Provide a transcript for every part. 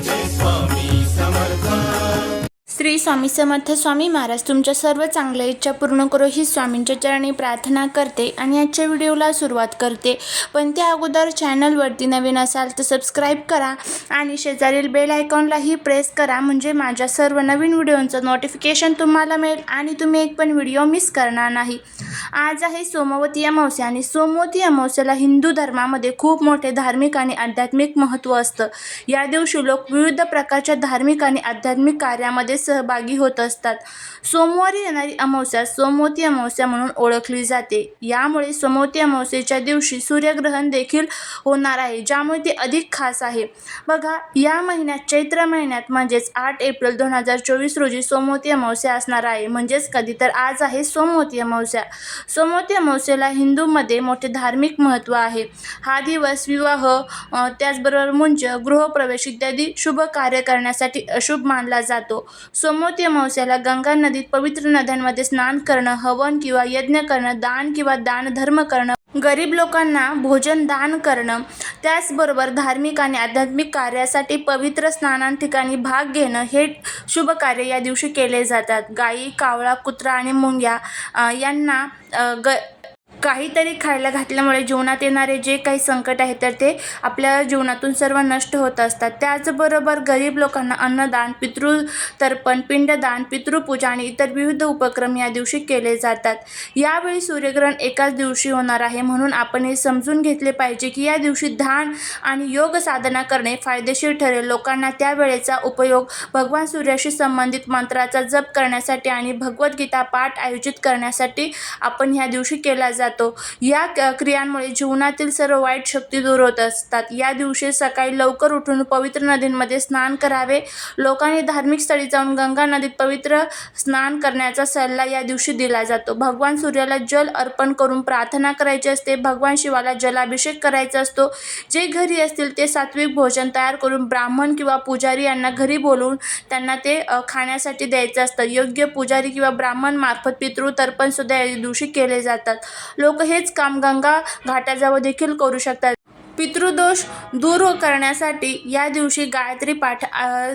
this one. Shri Swami Samarth Swami Maharaj तुमच्या सर्व चांगल्या इच्छा पूर्ण करो ही स्वामींच्या चरणी प्रार्थना करते आणि आजच्या व्हिडिओला सुरुवात करते. पण त्या अगोदर चॅनलवरती नवीन असाल तर सबस्क्राईब करा आणि शेजारील बेल आयकॉनलाही प्रेस करा म्हणजे माझ्या सर्व नवीन व्हिडिओंचं नोटिफिकेशन तुम्हाला मिळेल आणि तुम्ही एक पण व्हिडिओ मिस करणार नाही. आज आहे सोमवती अमावस्या आणि सोमवती अमावस्याला हिंदू धर्मामध्ये खूप मोठे धार्मिक आणि आध्यात्मिक महत्त्व असतं. या दिवशी लोक विविध प्रकारच्या धार्मिक आणि आध्यात्मिक कार्यामध्ये सहभागी होत असतात. सोमवारी येणारी अमावस्या सोमवती अमावस्या म्हणून ओळखली जाते. यामुळे सोमवती अमावस्येच्या दिवशी सूर्यग्रहण देखील होणार आहे ज्यामुळे ते अधिक खास आहे. बघा या महिन्यात चैत्र महिन्यात म्हणजेच आठ एप्रिल दोन हजार चोवीस रोजी सोमवती अमावस्या असणार आहे. म्हणजेच कधी तर आज आहे सोमवती अमावस्या. सोमवती अमावस्येला हिंदूमध्ये मोठे धार्मिक महत्त्व आहे. हा दिवस विवाह त्याचबरोबर मुंज गृहप्रवेश इत्यादी शुभ कार्य करण्यासाठी अशुभ मानला जातो. सोमवती अमावस्याला गंगा नदीत पवित्र नद्यांमध्ये स्नान करणं हवन किंवा यज्ञ करणं दान किंवा दानधर्म करणं गरीब लोकांना भोजन दान करणं त्याचबरोबर धार्मिक आणि आध्यात्मिक कार्यासाठी पवित्र स्नानां ठिकाणी भाग घेणं हे शुभ कार्य या दिवशी केले जातात. गायी कावळा कुत्रा आणि मुंग्या यांना ग काहीतरी खायला घातल्यामुळे जीवनात येणारे जे काही संकट आहे तर ते आपल्या जीवनातून सर्व नष्ट होत असतात. त्याचबरोबर गरीब लोकांना अन्नदान पितृतर्पण पिंडदान पितृपूजा आणि इतर विविध उपक्रम या दिवशी केले जातात. यावेळी सूर्यग्रहण एकाच दिवशी होणार आहे म्हणून आपण हे समजून घेतले पाहिजे की या दिवशी ध्यान आणि योग साधना करणे फायदेशीर ठरेल. लोकांना त्या वेळेचा उपयोग भगवान सूर्याशी संबंधित मंत्राचा जप करण्यासाठी आणि भगवद्गीता पाठ आयोजित करण्यासाठी आपण ह्या दिवशी केला जातो. जातो. या क्रियांमुळे जीवनातील सर्व वाईट शक्ती दूर होत असतात. या दिवशी सकाळी लवकर उठून पवित्र नदींमध्ये स्नान करावे. लोकांनी धार्मिक स्थळी जाऊन गंगा नदीत पवित्र स्नान करण्याचा सल्ला या दिवशी दिला जातो. भगवान सूर्याला जल अर्पण करून प्रार्थना करायची असते. भगवान शिवाला जलाभिषेक करायचा असतो. जे घरी असतील ते सात्विक भोजन तयार करून ब्राह्मण किंवा पुजारी यांना घरी बोलवून त्यांना ते खाण्यासाठी द्यायचं असतं. योग्य पुजारी किंवा ब्राह्मण मार्फत पितृ तर्पणसुद्धा या दिवशी केले जातात. लोक हेच काम गंगा घाटाजवळ देखील करू शकतात. पितृदोष दूर करण्यासाठी या दिवशी गायत्री पाठ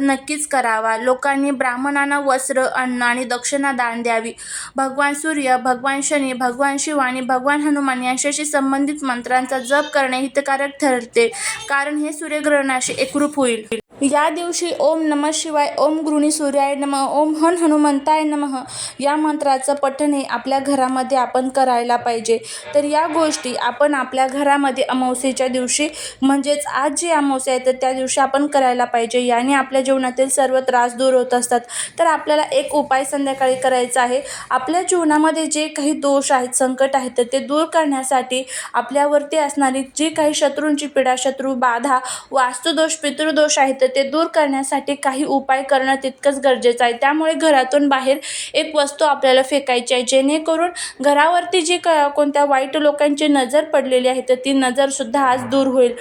नक्कीच करावा. लोकांनी ब्राह्मणांना वस्त्र अन्न आणि दक्षिणा दान द्यावी. भगवान सूर्य भगवान शनी भगवान शिव आणि भगवान हनुमान यांच्याशी संबंधित मंत्रांचा जप करणे हितकारक ठरते. कारण हे सूर्यग्रहणाशी एकरूप होईल. या दिवशी ओम नम शिवाय ओम गृणी सूर्याय नम ओम हन हनुमंताय नमः या मंत्राचं पठण हे आपल्या घरामध्ये आपण करायला पाहिजे. तर या गोष्टी आपण आपल्या घरामध्ये अमावस्येच्या दिवशी म्हणजेच आज जी अमावस्या आहे तर त्या दिवशी आपण करायला पाहिजे. याने आपल्या जीवनातील सर्व त्रास दूर होत असतात. तर आपल्याला एक उपाय संध्याकाळी करायचा आहे. आपल्या जीवनामध्ये जे काही दोष आहेत संकट आहेत तर ते दूर करण्यासाठी आपल्यावरती असणारी जी काही शत्रूंची पीडा शत्रू बाधा वास्तुदोष पितृदोष आहेत तर ते दूर करण्यासाठी काही उपाय करणं तितकंच गरजेचं आहे. त्यामुळे घरातून बाहेर एक वस्तू आपल्याला फेकायची आहे. जेणेकरून घरावरती जी क कोणत्या वाईट लोकांची नजर पडलेली आहे तर ती नजरसुद्धा आज दूर होईल.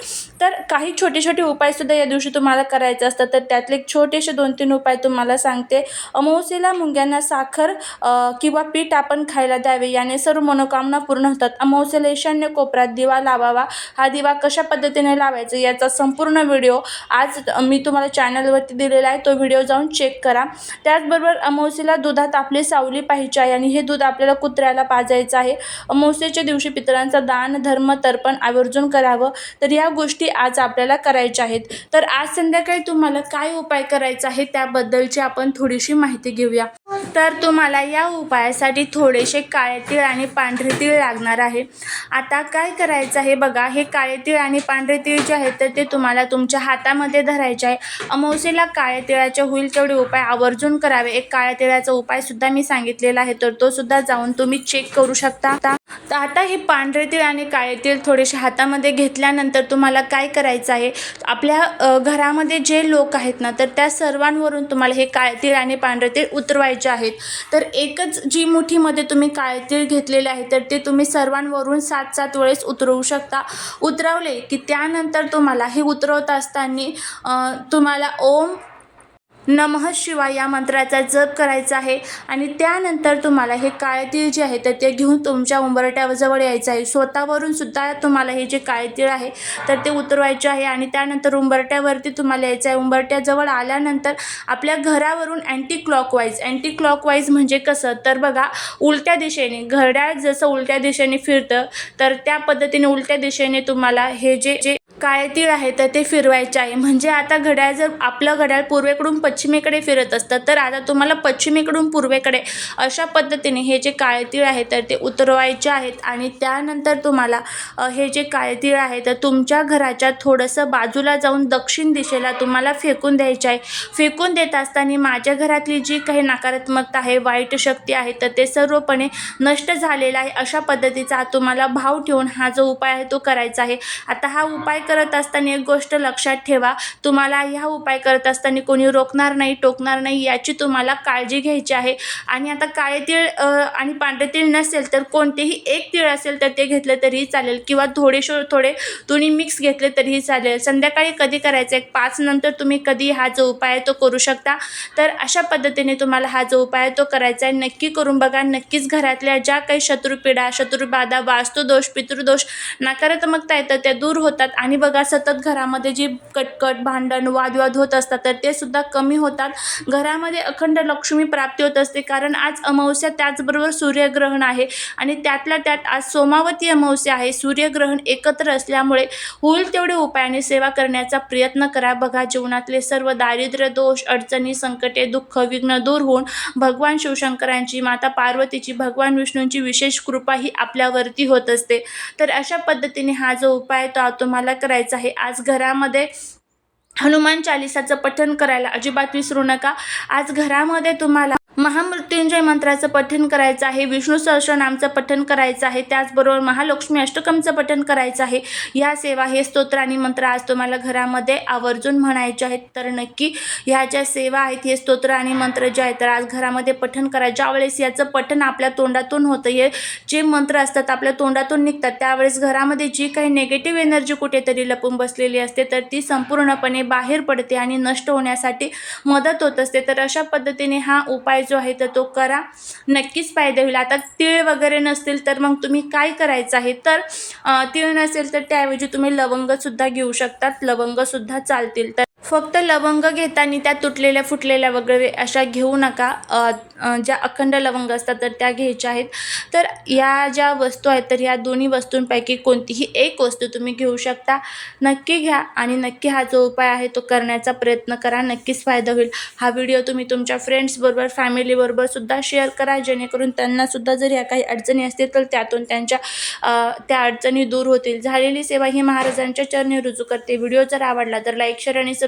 तर काही छोटे छोटे उपायसुद्धा या दिवशी तुम्हाला करायचे असतात. तर त्यातले एक छोटेसे दोन तीन उपाय तुम्हाला सांगते. अमावस्येला मुंग्यांना साखर किंवा पीठ आपण खायला द्यावे. याने सर्व मनोकामना पूर्ण होतात. अमावस्येला ईशान्य कोपऱ्यात दिवा लावावा. हा दिवा कशा पद्धतीने लावायचा याचा संपूर्ण व्हिडिओ आज मी तुम्हाला चॅनलवरती दिलेला आहे. तो व्हिडिओ जाऊन चेक करा. त्याचबरोबर अमावस्येला दुधात आपली सावली पाहिजे आहे आणि हे दूध आपल्याला कुत्र्याला पाजायचं आहे. अमावस्येच्या दिवशी पितरांचा दान धर्म तर्पण आवर्जून करावं. तर या गोष्टी आज आपल्याला करायच्या आहेत. तर आज संध्याकाळी तुम्हाला काय उपाय करायचा आहे त्याबद्दलची आपण थोडीशी माहिती घेऊया. तर तुम्हाला या उपायासाठी थोडेसे काळे तीळ आणि पांढरे तीळ लागणार आहे. आता काय करायचं आहे बघा हे काळे तीळ आणि पांढरे तीळ जे आहेत तर ते तुम्हाला तुमच्या हातामध्ये धरायचे आहे. अमावस्येला काळ्या तिळाचे होईल तेवढे उपाय आवर्जून करावे. एक काळ्या तिळाचा उपायसुद्धा मी सांगितलेला आहे तर तो सुद्धा जाऊन तुम्ही चेक करू शकता. तर आता हे पांढरे तीळ आणि काळे तीळ थोडेसे हातामध्ये घेतल्यानंतर तुम्हाला काय करायचं आहे? आपल्या घरामध्ये जे लोक आहेत ना तर त्या सर्वांवरून तुम्हाला हे काळे तीळ आणि पांढरे तीळ उतरवायचे आहेत. तर एकच जी मुठीमध्ये तुम्ही काळतीळ घेतलेले आहे तर ते तुम्ही सर्वांवरून सात सात वेळेस उतरवू शकता. उतरवले की त्यानंतर तुम्हाला हे उतरवत असताना तुम्हाला ओम नमः शिवाय या मंत्राचा जप करायचा आहे. आणि त्यानंतर तुम्हाला हे काळे तीळ जे आहे तर ते घेऊन तुमच्या उंबरट्याजवळ यायचं आहे. स्वतःवरून सुद्धा तुम्हाला हे जे काळे तीळ आहे तर ते उतरवायचे आहे. आणि त्यानंतर उंबरट्यावरती तुम्हाला यायचं आहे. उंबरट्याजवळ आल्यानंतर आपल्या घरावरून अँटी क्लॉकवाईज अँटी क्लॉकवाईज म्हणजे कसं? तर बघा उलट्या दिशेने घड्याळ जसं उलट्या दिशेने फिरतं तर त्या पद्धतीने उलट्या दिशेने तुम्हाला हे जे जे काळे तीळ आहे तर ते फिरवायचे आहे. म्हणजे आता घड्याळ जर आपलं घड्याळ पूर्वेकडून पश्चिमेकडे फिरत असतं तर आता तुम्हाला पश्चिमेकडून पूर्वेकडे अशा पद्धतीने हे जे काळे तीळ आहे तर ते उतरवायचे आहेत. आणि त्यानंतर तुम्हाला हे जे काळे तीळ आहे तर तुमच्या घराच्या थोडंसं बाजूला जाऊन दक्षिण दिशेला तुम्हाला फेकून द्यायचे आहे. फेकून देत असताना माझ्या घरातली जी काही नकारात्मकता आहे वाईट शक्ती आहे तर ते सर्वपणे नष्ट झालेलं आहे. अशा पद्धतीचा तुम्हाला भाव ठेवून हा जो उपाय आहे तो करायचा आहे. आता हा उपाय करत असताना एक गोष्ट लक्षात ठेवा. तुम्हाला ह्या उपाय करत असताना कोणी रोखणार नाही टोकणार नाही याची तुम्हाला काळजी घ्यायची आहे. आणि आता काळे तीळ आणि पांढरे तीळ नसेल तर कोणतेही एक तीळ असेल तर ते घेतलं तरीही चालेल. किंवा थोडेशे थोडे तुम्ही मिक्स घेतले तरीही चालेल. संध्याकाळी कधी करायचं एक पाच नंतर तुम्ही कधी हा जो उपाय आहे तो करू शकता. तर अशा पद्धतीने तुम्हाला हा जो उपाय आहे तो करायचा आहे. नक्की करून बघा. नक्कीच घरातल्या ज्या काही शत्रुपीडा शत्रुबाधा वास्तुदोष पितृदोष नकारात्मकता येतात त्या दूर होतात आणि बघा सतत घरामध्ये जी कटकट भांडण वादविवाद होत असतात तर ते सुद्धा कमी होतात. घरामध्ये अखंड लक्ष्मी प्राप्ती होत असते कारण आज अमावस्या त्याचबरोबर सूर्यग्रहण आहे आणि त्यातल्या त्यात आज सोमावती अमावस्या आहे. सूर्यग्रहण एकत्र असल्यामुळे होईल तेवढे उपायाने सेवा करण्याचा प्रयत्न करा. बघा जीवनातले सर्व दारिद्र्य दोष अडचणी संकटे दुःख विघ्न दूर होऊन भगवान शिवशंकरांची माता पार्वतीची भगवान विष्णूंची विशेष कृपा ही आपल्यावरती होत असते. तर अशा पद्धतीने हा जो उपाय तो तुम्हाला करायचं आहे. आज घरामध्ये हनुमान चालिसाचं पठण करायला अजिबात विसरू नका. आज घरामध्ये तुम्हाला महामृत्युंजय मंत्राचं पठण करायचं आहे विष्णू सहस्रनामचं पठण करायचं आहे त्याचबरोबर महालक्ष्मी अष्टकमचं पठण करायचं आहे. ह्या सेवा हे स्तोत्र आणि मंत्र आज तुम्हाला घरामध्ये आवर्जून म्हणायचे आहेत. तर नक्की ह्या ज्या सेवा आहेत हे स्तोत्र आणि मंत्र जे आहेत तर आज घरामध्ये पठण करा. ज्यावेळेस याचं पठण आपल्या तोंडातून होतं हे जे मंत्र असतात आपल्या तोंडातून निघतात त्यावेळेस घरामध्ये जी काही नेगेटिव्ह एनर्जी कुठेतरी लपून बसलेली असते तर ती संपूर्णपणे बाहेर पडते आणि नष्ट होण्यासाठी मदत होत असते. तर अशा पद्धतीने हा उपाय जो आहे तर तो करा. नक्कीच फायदा होईल. आता तीळ वगैरे नसतील तर मग तुम्ही काय करायचं आहे? तर तीळ नसेल तर त्याऐवजी तुम्ही लवंगसुद्धा घेऊ शकतात. लवंगसुद्धा चालतील. तर फक्त लवंग घेताना त्या तुटलेल्या फुटलेल्या वगैरे अशा घेऊ नका. ज्या अखंड लवंग असतात तर त्या घ्यायच्या आहेत. तर या ज्या वस्तू आहेत तर या दोन्ही वस्तूंपैकी कोणतीही एक वस्तू तुम्ही घेऊ शकता. नक्की घ्या आणि नक्की हा जो उपाय आहे तो करण्याचा प्रयत्न करा. नक्कीच फायदा होईल. हा व्हिडिओ तुम्ही तुमच्या फ्रेंड्सबरोबर फॅमिलीबरोबर सुद्धा शेअर करा. जेणेकरून त्यांनासुद्धा जर या काही अडचणी असतील तर त्यातून त्यांच्या त्या अडचणी दूर होतील. झालेली सेवा ही महाराजांच्या चरणी रुजू करते. व्हिडिओ जर आवडला तर लाईक शेअर आणि